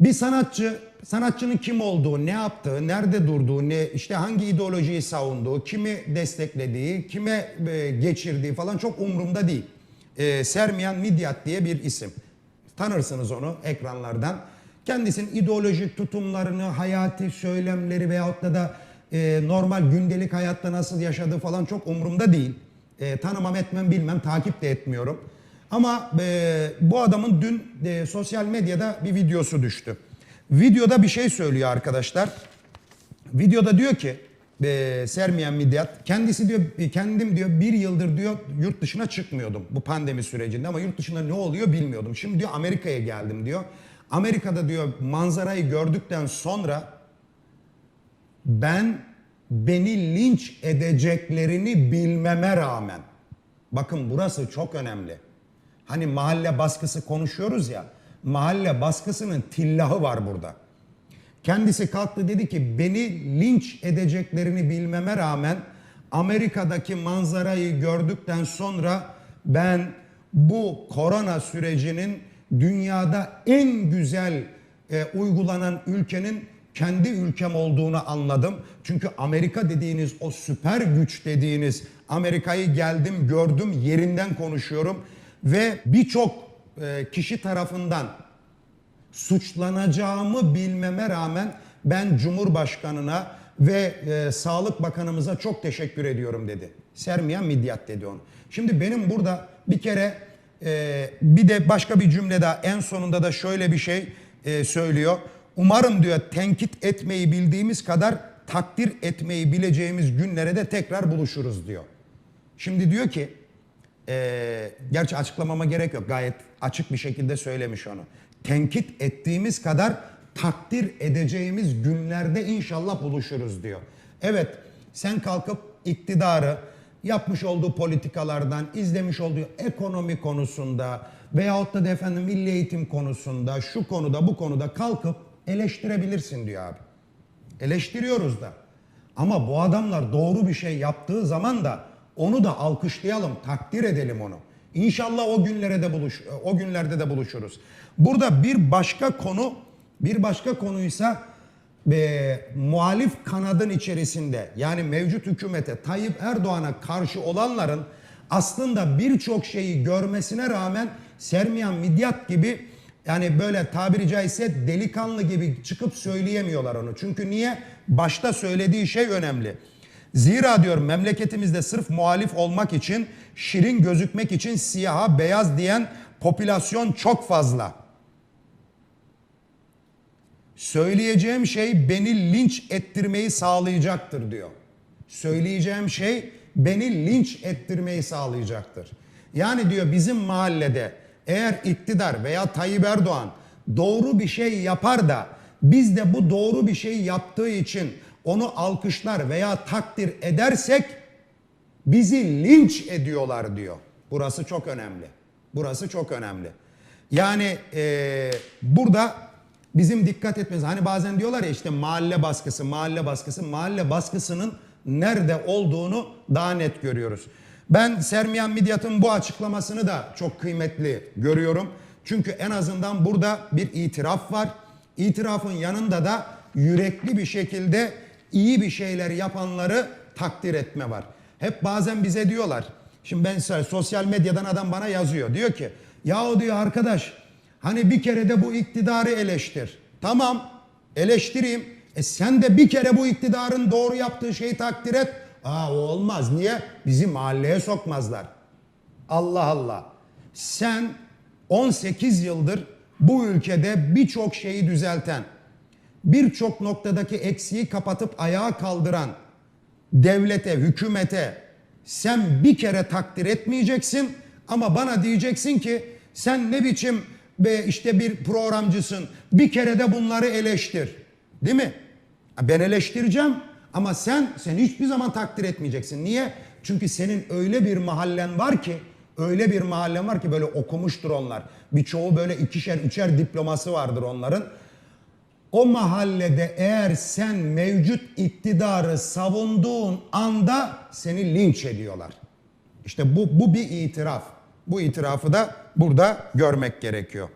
Bir sanatçı, sanatçının kim olduğu, ne yaptığı, nerede durduğu, ne işte hangi ideolojiyi savunduğu, kimi desteklediği, kime e, geçirdiği falan çok umurumda değil. E, Sermiyan Midyat diye bir isim. Tanırsınız onu ekranlardan. Kendisinin ideolojik tutumlarını, hayati söylemleri veyahut da da e, normal gündelik hayatta nasıl yaşadığı falan çok umurumda değil. E, tanımam etmem bilmem takip de etmiyorum. Ama e, bu adamın dün e, sosyal medyada bir videosu düştü. Videoda bir şey söylüyor arkadaşlar. Videoda diyor ki e, Sermiyen Midyat kendisi diyor e, kendim diyor bir yıldır diyor yurt dışına çıkmıyordum bu pandemi sürecinde ama yurt dışında ne oluyor bilmiyordum. Şimdi diyor Amerika'ya geldim diyor. Amerika'da diyor manzarayı gördükten sonra ben beni linç edeceklerini bilmeme rağmen bakın burası çok önemli. Hani mahalle baskısı konuşuyoruz ya. Mahalle baskısının tillahı var burada. Kendisi kalktı dedi ki beni linç edeceklerini bilmeme rağmen Amerika'daki manzarayı gördükten sonra ben bu korona sürecinin dünyada en güzel e, uygulanan ülkenin kendi ülkem olduğunu anladım. Çünkü Amerika dediğiniz o süper güç dediğiniz Amerika'yı geldim gördüm yerinden konuşuyorum ve birçok e, kişi tarafından suçlanacağımı bilmeme rağmen ben Cumhurbaşkanına ve e, Sağlık Bakanımıza çok teşekkür ediyorum dedi. Sermiyan Midyat dedi onu. Şimdi benim burada bir kere e, bir de başka bir cümle daha en sonunda da şöyle bir şey e, söylüyor. Umarım diyor tenkit etmeyi bildiğimiz kadar takdir etmeyi bileceğimiz günlere de tekrar buluşuruz diyor. Şimdi diyor ki e, gerçi açıklamama gerek yok gayet açık bir şekilde söylemiş onu. Tenkit ettiğimiz kadar takdir edeceğimiz günlerde inşallah buluşuruz diyor. Evet sen kalkıp iktidarı yapmış olduğu politikalardan, izlemiş olduğu ekonomi konusunda veyahut da, da efendim milli eğitim konusunda, şu konuda bu konuda kalkıp eleştirebilirsin diyor abi. Eleştiriyoruz da. Ama bu adamlar doğru bir şey yaptığı zaman da onu da alkışlayalım, takdir edelim onu. İnşallah o günlere de buluş o günlerde de buluşuruz. Burada bir başka konu, bir başka konuysa e, muhalif kanadın içerisinde yani mevcut hükümete Tayyip Erdoğan'a karşı olanların aslında birçok şeyi görmesine rağmen Sermiyan Midyat gibi yani böyle tabiri caizse delikanlı gibi çıkıp söyleyemiyorlar onu. Çünkü niye? Başta söylediği şey önemli. Zira diyor memleketimizde sırf muhalif olmak için, şirin gözükmek için siyaha beyaz diyen popülasyon çok fazla. Söyleyeceğim şey beni linç ettirmeyi sağlayacaktır diyor. Söyleyeceğim şey beni linç ettirmeyi sağlayacaktır. Yani diyor bizim mahallede eğer iktidar veya Tayyip Erdoğan doğru bir şey yapar da biz de bu doğru bir şey yaptığı için onu alkışlar veya takdir edersek bizi linç ediyorlar diyor. Burası çok önemli. Burası çok önemli. Yani e, burada bizim dikkat etmemiz. Hani bazen diyorlar ya işte mahalle baskısı, mahalle baskısı. Mahalle baskısının nerede olduğunu daha net görüyoruz. Ben Sermiyan Midyat'ın bu açıklamasını da çok kıymetli görüyorum. Çünkü en azından burada bir itiraf var. İtirafın yanında da yürekli bir şekilde iyi bir şeyler yapanları takdir etme var. Hep bazen bize diyorlar. Şimdi ben sosyal medyadan adam bana yazıyor. Diyor ki yahu diyor arkadaş hani bir kere de bu iktidarı eleştir. Tamam eleştireyim. E sen de bir kere bu iktidarın doğru yaptığı şeyi takdir et. Aa o olmaz. Niye? Bizi mahalleye sokmazlar. Allah Allah. Sen 18 yıldır bu ülkede birçok şeyi düzelten, birçok noktadaki eksiği kapatıp ayağa kaldıran devlete, hükümete sen bir kere takdir etmeyeceksin ama bana diyeceksin ki sen ne biçim be işte bir programcısın. Bir kere de bunları eleştir. Değil mi? Ben eleştireceğim ama sen sen hiçbir zaman takdir etmeyeceksin. Niye? Çünkü senin öyle bir mahallen var ki öyle bir mahallen var ki böyle okumuştur onlar. Birçoğu böyle ikişer üçer diploması vardır onların. O mahallede eğer sen mevcut iktidarı savunduğun anda seni linç ediyorlar. İşte bu, bu bir itiraf. Bu itirafı da burada görmek gerekiyor.